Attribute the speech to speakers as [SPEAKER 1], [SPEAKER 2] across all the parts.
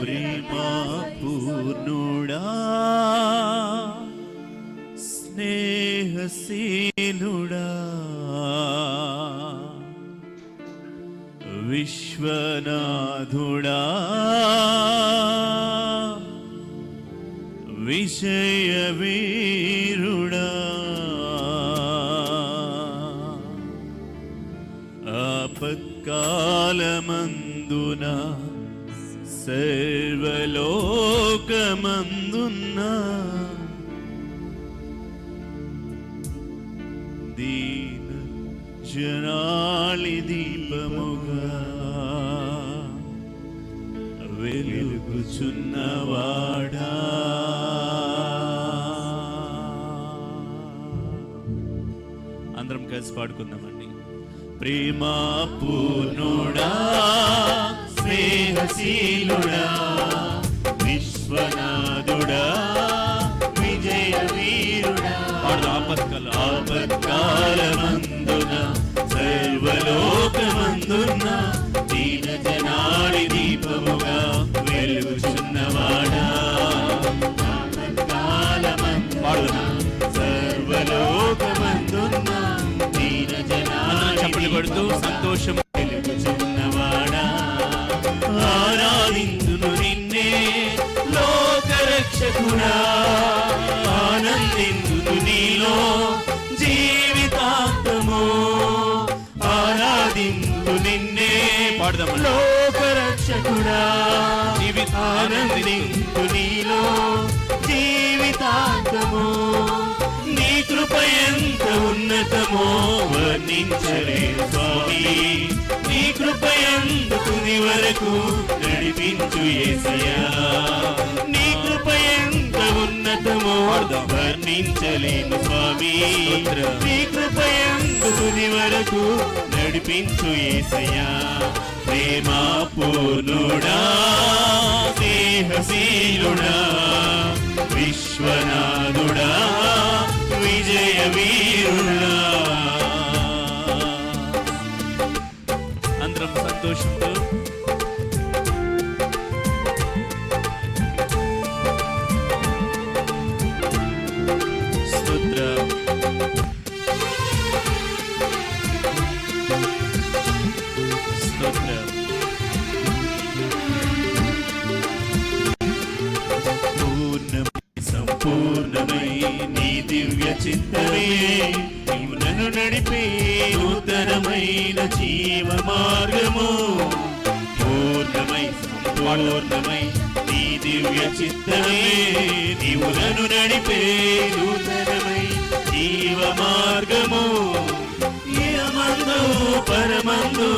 [SPEAKER 1] ప్రేమా పూర్ణుడా స్నేహశీలుడా. విశ్వనాథుడా. విషయ వీరుడా ఆపత్కాలమందున సర్వలోకమందున్న దీన జనాళి దీపముగా వెలుగుచున్నవాడా అందరం కలిసి పాడుకుందామండి. ప్రేమా పూర్ణుడా స్నేహశీలుడా విశ్వనాథుడా విజయ వీరుడా ఆపత్కాల ఆపత్కాలమందున సర్వలోకమందున. దీన జనాడి దీపముగా వెలుగుచున్నవాడా ఆపత్కాలమందున సర్వలోకమందున. దీన జనాడి
[SPEAKER 2] కొడుతూ సంతోషం
[SPEAKER 1] ఆరాధిందును నిన్నే లోకరక్షకుడా. ఆనందిందును నీలో జీవితాంతము. ఆరాధిందు నిన్నే
[SPEAKER 2] పాడదాము?
[SPEAKER 1] లోకరక్షకుడా. జీవితానందిందు నీలో జీవితాంతము. కృప ఎంత ఉన్నతమో వర్ణించలే స్వామి. నీ కృప ఎంత తుది వరకు నడిపించు ఏసయా నీ కృప ఎంత ఉన్నతమో వర్ణించలేను స్వామి. నీ కృప ఎంత తుది వరకు నడిపించు ఏసయా ప్రేమా పూర్ణుడా స్నేహశీలుడా విశ్వనాథుడా. విజయ వీరుడా.
[SPEAKER 2] అందరం సంతోషంతో
[SPEAKER 1] సంపూర్ణమై నీ దివ్య చిత్తమే. నీవు నడిపే నూతనమై జీవ మార్గము ఇహమందు పరమందు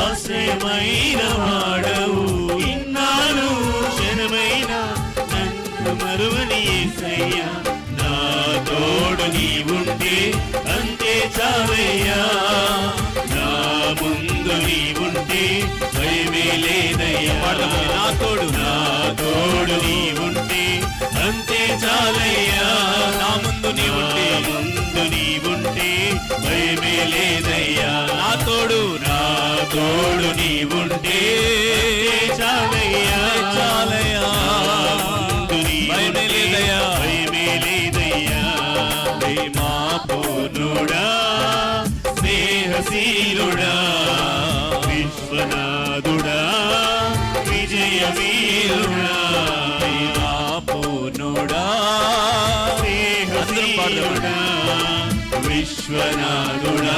[SPEAKER 1] ఆశ్రయమైన వాడవు. ఇన్నాను క్షణమైన నన్ను మరువని యేసయ్యా నా తోడు నీవుంటే అంతే చావయ్యా నా ముందు నీవుంటే భయమే లేదయ్యా
[SPEAKER 2] నా తోడు.
[SPEAKER 1] నా తోడు నీవుంటే అంతే చాలయ్యా
[SPEAKER 2] నా ముందు నీవుంటే.
[SPEAKER 1] ముందు నీవుంటే భయమే లేదయ్యా
[SPEAKER 2] నా తోడు
[SPEAKER 1] నా తోడు నీవుంటే చాలయ్యా
[SPEAKER 2] చాలయ్యా. భయమే లేదయ్యా.
[SPEAKER 1] భయమే లేదయ్యా పూర్ణుడా స్నేహశీలుడా విశ్వనాథుడా విజయ వీరుడా ప్రేమా పూర్ణుడా స్నేహశీలుడా విశ్వనాథుడా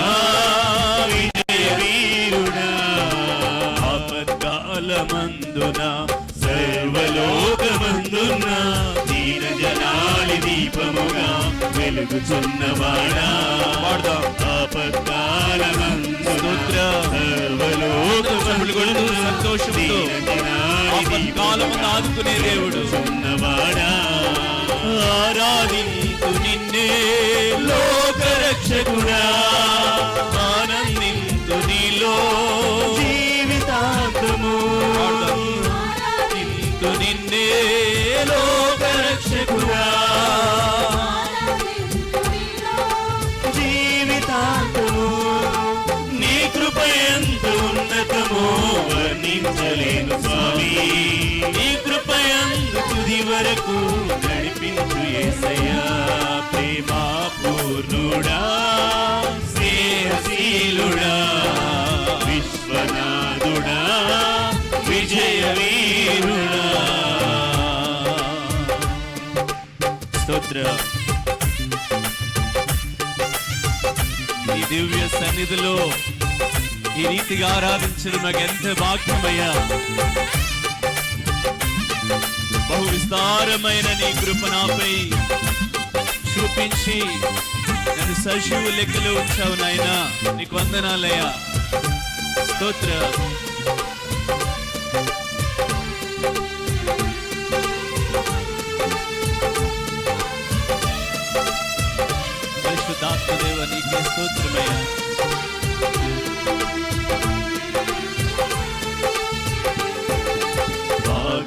[SPEAKER 1] విజయ వీరుడా ఆపత్కాలమందున సర్వలోకమందున దీన జనాలి దీపముగా వెలుగుచున్నవాడా
[SPEAKER 2] పాడదాం. సంతోషంతో ఆదుకునే దేవుడు.
[SPEAKER 1] ఉన్నవాడా ఆరాధింతు నిన్నే. లోకరక్షకుడా. ఆనందింతు నీలో. జీవితాంతము నిన్నే. లోకరక్షకుడా నీ స్వామి. ఎంత కృపయందు తుది వరకు నడిపించు ఏసయ్యా. ప్రేమా పూర్ణుడా స్నేహశీలుడా విశ్వనాథుడా విజయ వీరుడా స్తోత్ర దివ్య సన్నిధిలో ఈ రీతిగా ఆరాధించడం నాకు ఎంత భాగ్యమయ్యా బహు విస్తారమైన నీ కృప నాపై చూపించి నన్ను సజీవు లెక్కలో ఉంచావు నాయనా. నీకు వందనాలయ్యా. స్తోత్ర.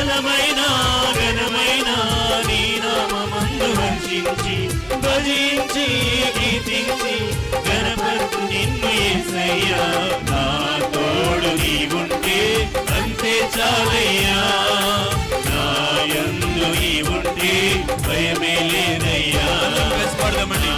[SPEAKER 1] బలమైన ఘనమైన నీ నామందు హర్షించి భజించి కీర్తించి గణపరుతు నిన్ను యేసయ్యా నా తోడు నీవుంటే అంతే చాలయ్యా. నా యందు నీవుంటే భయమే లేదయ్యా. పడదామండి.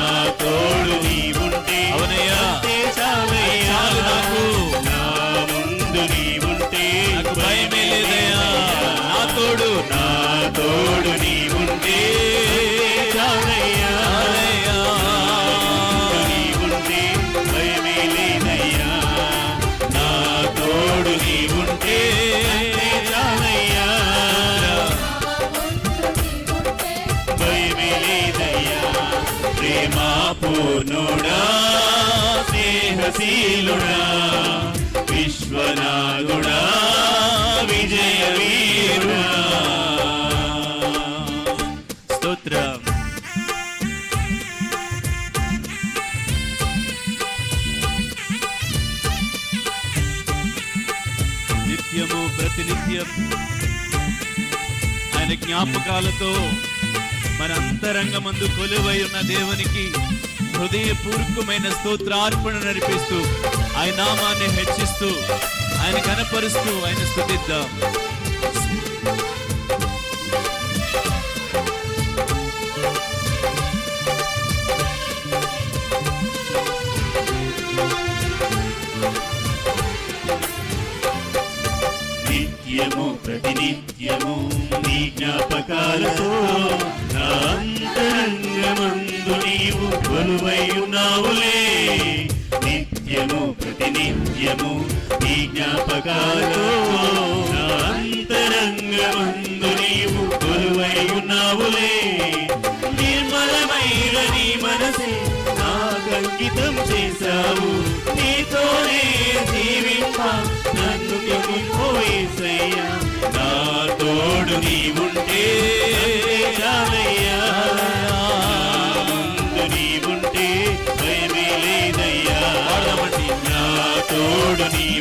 [SPEAKER 1] పూర్ణుడా స్నేహశీలుడా విశ్వనాథుడా విజయ వీరుడా స్తోత్రం. నిత్యము ప్రతినిత్యం ఆయన జ్ఞాపకాలతో మన అంతరంగమందు కొలువై ఉన్న దేవునికి హృదయపూర్వకమైన స్తోత్రార్పణ నడిపిస్తూ ఆయన నామాన్ని హెచ్చిస్తూ ఆయన కనపరుస్తూ ఆయన స్థుతిద్దాం ఉన్నావులే నిత్యము ప్రతినిత్యము నీ జ్ఞాపకాలతో నా అంతరంగమందు నీవు కొలువై ఉన్నావులే నిర్మలమైన నీ మనసే నాకంకితం చేశావు. నీతోనే జీవింప నన్ను పోయేసయ్యా నా తోడు నీవుంటే. చాలయ్యా.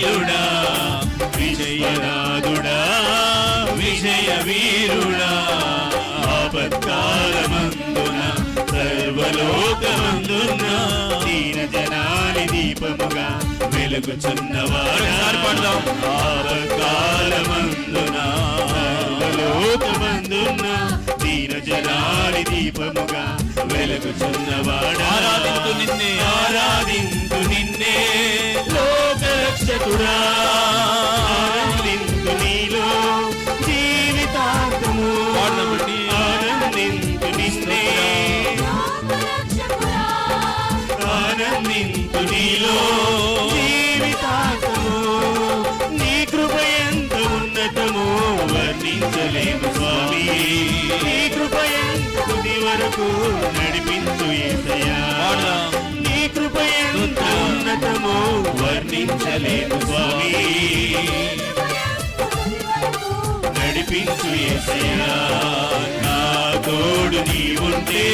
[SPEAKER 1] స్నేహశీలుడా విజయనాథుడా విజయ వీరుడా ఆపత్కాలమందున సర్వ సర్వలోకమందున్న దీన జనాలి దీపముగా వెలుగుచున్నవాడా. ఆపత్కాలమందున సర్వలోకమందున్న దీన జనాలి దీపముగా వెలుగుచున్నవాడా
[SPEAKER 2] ఆరాధింతు నిన్నే.
[SPEAKER 1] ఆరాధింతు నిన్నే. లోకరక్షకుడా. ఆనందింతు నీలో జీవితాంతము. ఆనందింతు నిన్నే. ఆనందింతు నీలో వర్ణించలేము స్వామి. నీ కృప ఎంత తుది వరకు నడిపించు
[SPEAKER 2] పాడదాం.
[SPEAKER 1] నీ కృప ఎంత ఉన్నతమో వర్ణించలేము స్వామి. నడిపించు యేసయ్యా నా తోడు నీ ఉంటే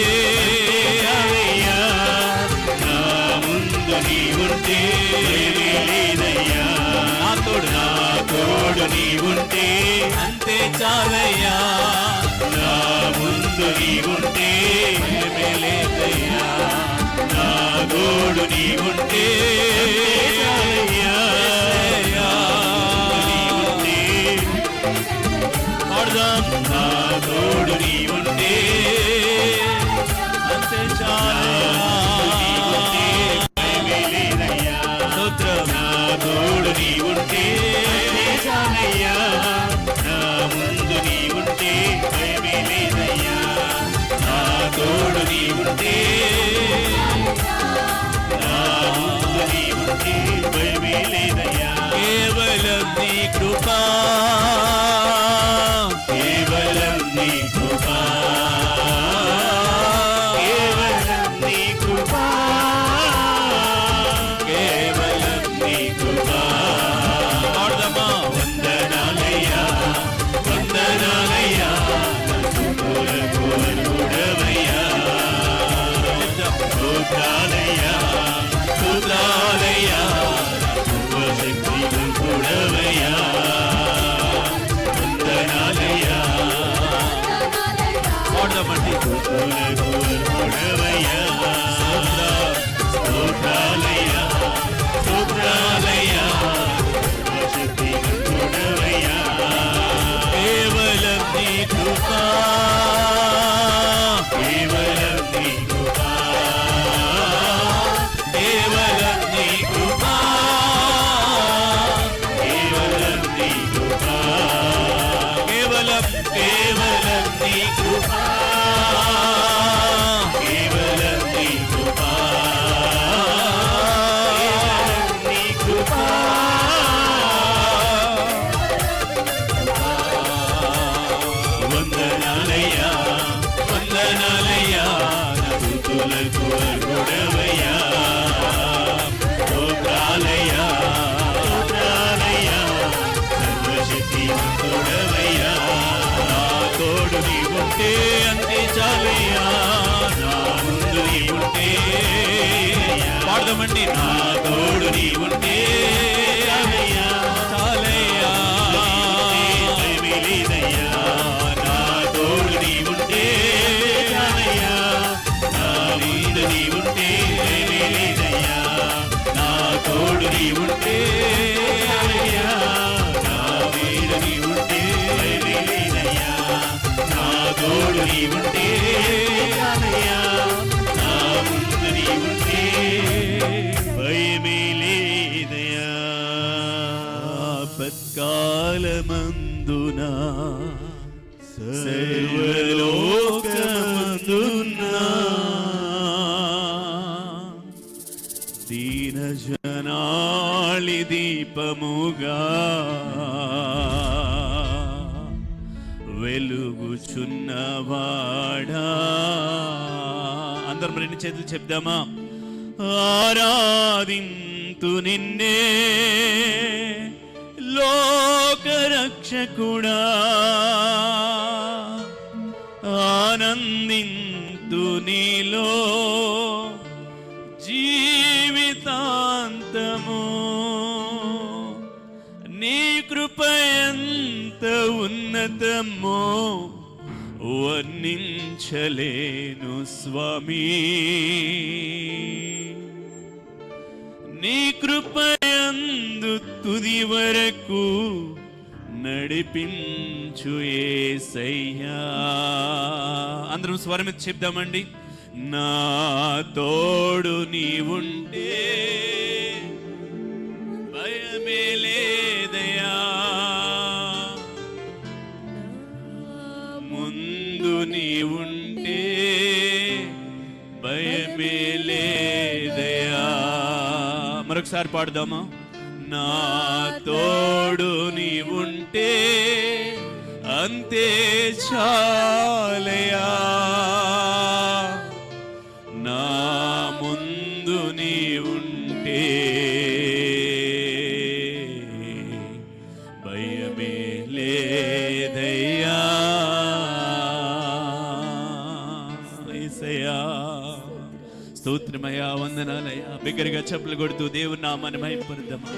[SPEAKER 1] అయ్యా. నా ముందు నీ ఉంటే లేదయ్యా.
[SPEAKER 2] నా తోడు.
[SPEAKER 1] నా తోడు నీ ఉంటే
[SPEAKER 2] అంతే చాలయ్యా.
[SPEAKER 1] నా ముందు నీ ఉంటే లేదయ్యా. నా తోడు నీ ఉంటే ఉంటే నా తోడు
[SPEAKER 2] అంతే
[SPEAKER 1] నా తోడు నీ
[SPEAKER 2] కృపా పాడదామండి నా తోడు నీ ఉంటే ఆపత్కాలమందున
[SPEAKER 1] సర్వలోకమందున్న
[SPEAKER 2] దీన జనాళి దీపముగా వెలుగుచున్నవాడా అందరం రెండు చేతులు చెప్దామా ఆరాధింతు నిన్నే లోకరక్షకుడా. ఆనందింతు నీలో జీవితాంతము. నీ కృప ఎంత ఉన్నతమో వర్ణించలేను స్వామి. నీ కృపయందు తుది వరకు నడిపించు ఏసయ్యా. అందరం స్వరం చెప్దామండి. నా తోడు నీవుంటే భయమే లేదయా ముందు నీవుంటే భయమే లేదయా మరొకసారి పాడుదామా? నా తోడు ఉంటే అంతే చాలయా వందనాలయ్యా బిగ్గరగా చెప్పులు కొడుతూ దేవుని నామాన్ని మహిమపరుద్దామా